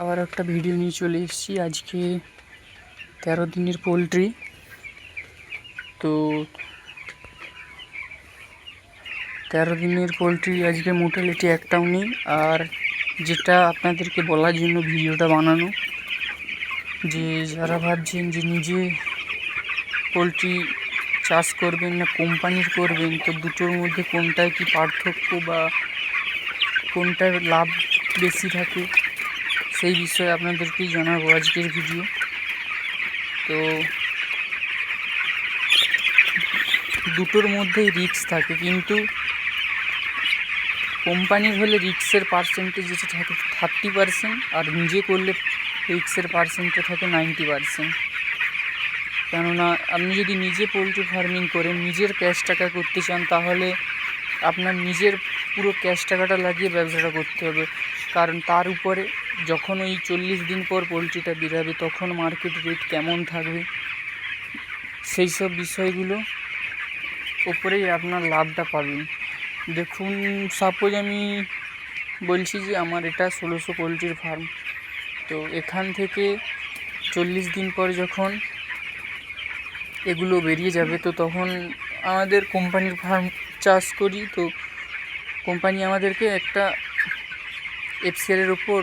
আবার একটা ভিডিও নিয়ে চলে এসেছি আজকে তেরো দিনের পোলট্রি তো তেরো দিনের পোলট্রি আজকে মোটালিটি একটাও নেই, আর যেটা আপনাদেরকে বলার জন্য ভিডিওটা বানানো, যে যারা ভাবছেন যে নিজে পোলট্রি চাষ করবেন না কোম্পানির করবেন, তো দুটোর মধ্যে কোনটায় কি পার্থক্য বা কোনটার লাভ বেশি থাকে? সেই বিষয়ে আপনাদেরকেই জানাব আজকের ভিডিও। তো দুটোর মধ্যেই রিস্ক থাকে, কিন্তু কোম্পানির হলে রিক্সের পার্সেন্টেজ যেটা থাকে থার্টি পার্সেন্ট আর নিজে করলে রিক্সের পার্সেন্টটা থাকে নাইনটি পার্সেন্ট কেননা আপনি যদি নিজে পোলট্রি ফার্মিং করেন, নিজের ক্যাশ টাকা করতে চান, তাহলে আপনার নিজের পুরো ক্যাশ টাকাটা লাগিয়ে ব্যবসাটা করতে হবে। কারণ তার উপরে যখন ওই চল্লিশ দিন পর পোলট্রিটা বেরাবে, তখন মার্কেট রেট কেমন থাকবে? সেই সব বিষয়গুলো ওপরেই আপনার লাভটা পাবেন। দেখুন সাপোজ আমি বলছি যে আমার এটা ষোলোশো পোলট্রির ফার্ম তো এখান থেকে চল্লিশ দিন পর যখন এগুলো বেরিয়ে যাবে, তো তখন আমাদের কোম্পানির ফার্ম চাষ করি। তো কোম্পানি আমাদেরকে একটা এফসিআরের ওপর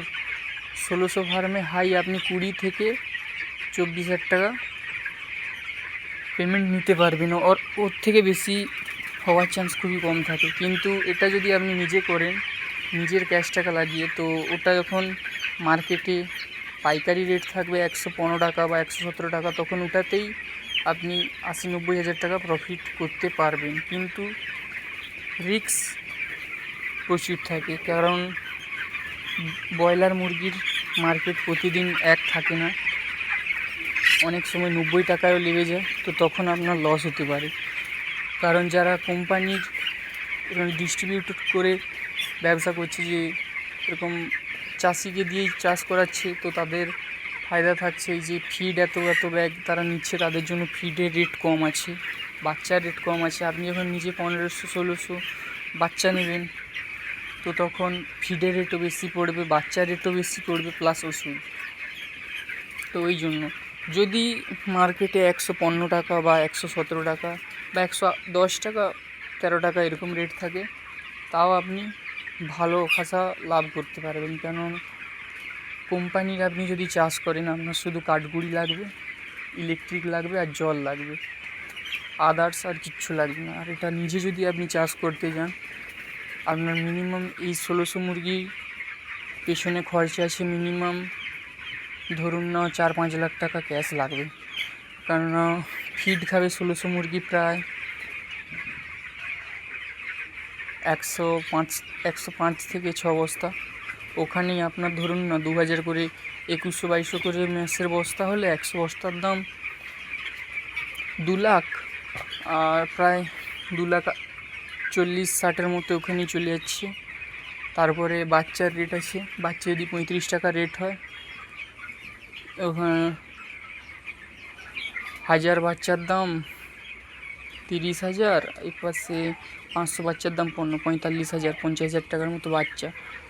ষোলোশো ফার্মে হাই আপনি কুড়ি থেকে চব্বিশ হাজার টাকা পেমেন্ট নিতে পারবেন। ওর ওর থেকে বেশি হওয়ার চান্স খুবই কম থাকে। কিন্তু এটা যদি আপনি নিজে করেন, নিজের ক্যাশ টাকা লাগিয়ে, তো ওটা যখন মার্কেটে পাইকারি রেট থাকবে একশো পনেরো টাকা বা একশো সতেরো টাকা, তখন ওটাতেই আপনি আশি নব্বই হাজার টাকা প্রফিট করতে পারবেন। কিন্তু রিক্স প্রচুর থাকে, কারণ ব্রয়লার মুরগির মার্কেট প্রতিদিন এক থাকে না। অনেক সময় নব্বই টাকায়ও লেগে যায়, তো তখন আপনার লস হতে পারে। কারণ যারা কোম্পানির ডিস্ট্রিবিউট করে ব্যবসা করছে যে এরকম চাষিকে দিয়েই চাষ করাচ্ছে, তো তাদের ফায়দা থাকছে যে ফিড এত এত ব্যাগ তারা নিচ্ছে, তাদের জন্য ফিডের রেট কম আছে, বাচ্চার রেট কম আছে। আপনি যখন নিজে পনেরোশো, ষোলোশো বাচ্চা নেবেন তো তখন ফিডের রেটও বেশি পড়বে, বাচ্চার রেটও বেশি পড়বে প্লাস ওষুধ। তো ওই জন্য। যদি মার্কেটে একশো পনেরো টাকা বা একশো সতেরো টাকা বা একশো দশ টাকা, তেরো টাকা এরকম রেট থাকে, তাও আপনি ভালো খাসা লাভ করতে পারবেন। কেন কোম্পানির আপনি যদি চাষ করেন, আপনার শুধু কাঠগুড়ি লাগবে ইলেকট্রিক লাগবে আর জল লাগবে। আদার্স আর কিচ্ছু লাগবে না। আর এটা নিজে যদি আপনি চাষ করতে যান আপনার মিনিমাম এই ষোলোশো মুরগির পেছনে খরচা আছে মিনিমাম ধরুন না চার পাঁচ লাখ টাকা ক্যাশ লাগবে। কেননা ফিড খাবে ষোলোশো মুরগি প্রায় একশো পাঁচ একশো পাঁচ থেকে ছ বস্তা। ওখানেই আপনার ধরুন না দু হাজার করে একুশশো বাইশশো করে ম্যাসের বস্তা হলে একশো বস্তার দাম দু লাখ, আর প্রায় দু লাখ চল্লিশ ষাটের মতো ওখানেই চলে যাচ্ছে। তারপরে বাচ্চার রেট আছে। বাচ্চা যদি পঁয়ত্রিশ টাকা রেট হয়, ওখানে হাজার বাচ্চার দাম তিরিশ হাজার, এই পাশে পাঁচশো বাচ্চার দাম পনেরো, পঁয়তাল্লিশ হাজার, পঞ্চাশ হাজার টাকার মতো বাচ্চা।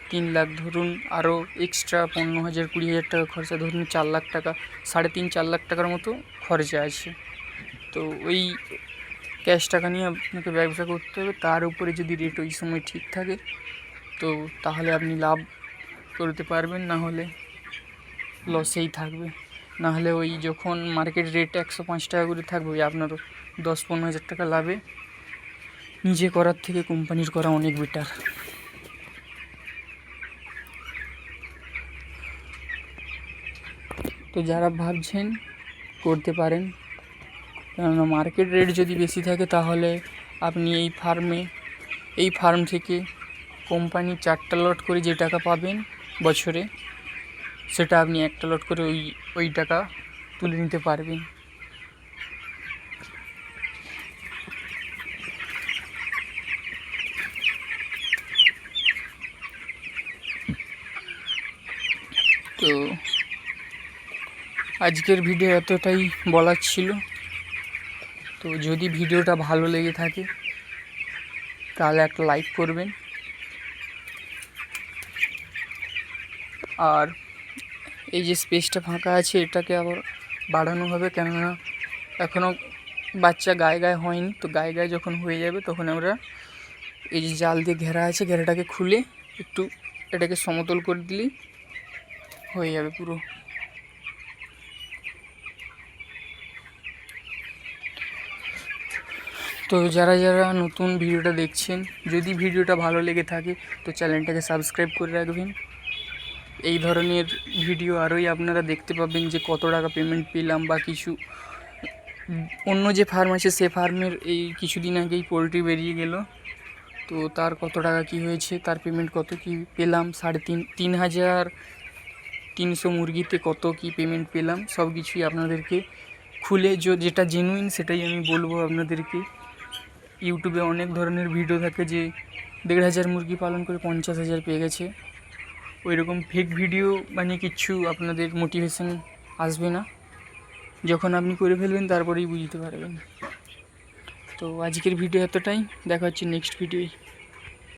তিন লাখ ধরুন আরও এক্সট্রা পনেরো হাজার, কুড়ি হাজার টাকা খরচা, ধরুন চার লাখ টাকা, সাড়ে তিন, চার লাখ টাকার মতো খরচা আছে। তো ওই ক্যাশ টাকা নিয়ে আপনাকে ব্যবসা করতে হবে, তার উপরে যদি রেট ওই সময় ঠিক থাকে, তো তাহলে আপনি লাভ করতে পারবেন, না হলে লসেই থাকবে। না হলে ওই যখন মার্কেট রেট একশো পাঁচ টাকা করে থাকবে, ওই আপনারও দশ পনেরো হাজার টাকা লাভে। নিজে করার থেকে কোম্পানির করা অনেক বেটার তো যারা ভাবছেন, করতে পারেন। কেননা মার্কেট রেট যদি বেশি থাকে তাহলে আপনি এই ফার্মে এই ফার্ম থেকে কোম্পানি চারটা লট করে যে টাকা পাবেন বছরে, সেটা আপনি একটা লট করে ওই ওই টাকা তুলে নিতে পারবেন। তো আজকের ভিডিও এতটাই বলার ছিল। তো যদি ভিডিওটা ভালো লেগে থাকে, তাহলে একটা লাইক করবেন। আর এই যে স্পেসটা ফাঁকা আছে, এটাকে আবার বাড়ানো হবে, কেননা এখনও বাচ্চা গায়ে গায়ে হয়নি। তো গায়ে গায়ে যখন হয়ে যাবে, তখন আমরা এই যে জাল দিয়ে ঘেরা আছে, ঘেরাটাকে খুলে একটু এটাকে সমতল করে দিলেই হয়ে যাবে পুরো। তো যারা যারা নতুন ভিডিওটা দেখছেন, যদি ভিডিওটা ভালো লেগে থাকে, তো চ্যানেলটাকে সাবস্ক্রাইব করে রাখবেন। এই ধরনের ভিডিও আরোই আপনারা দেখতে পাবেন যে কত টাকা পেমেন্ট পেলাম বা কিছু। অন্য যে ফার্ম আছে, সে ফার্মের এই কিছুদিন আগেই পোলট্রি বেরিয়ে গেল। তো তার কত টাকা কি হয়েছে, তার পেমেন্ট কত কি পেলাম, সাড়ে তিন তিন হাজার তিনশো মুরগিতে কত কি পেমেন্ট পেলাম সব কিছুই আপনাদেরকে খুলে যেটা জেনুইন সেটাই আমি বলব আপনাদেরকে। ইউটিউবে অনেক ধরনের ভিডিও থাকে যে দেড় হাজার মুরগি পালন করে পঞ্চাশ হাজার পেয়ে গেছে। ওই রকম ফেক ভিডিও মানে কিচ্ছু আপনাদের মোটিভেশান আসবে না। যখন আপনি করে ফেলবেন, তারপরেই বুঝতে পারবেন। তো আজকের ভিডিও এতটাই। দেখা হচ্ছে নেক্সট ভিডিওয়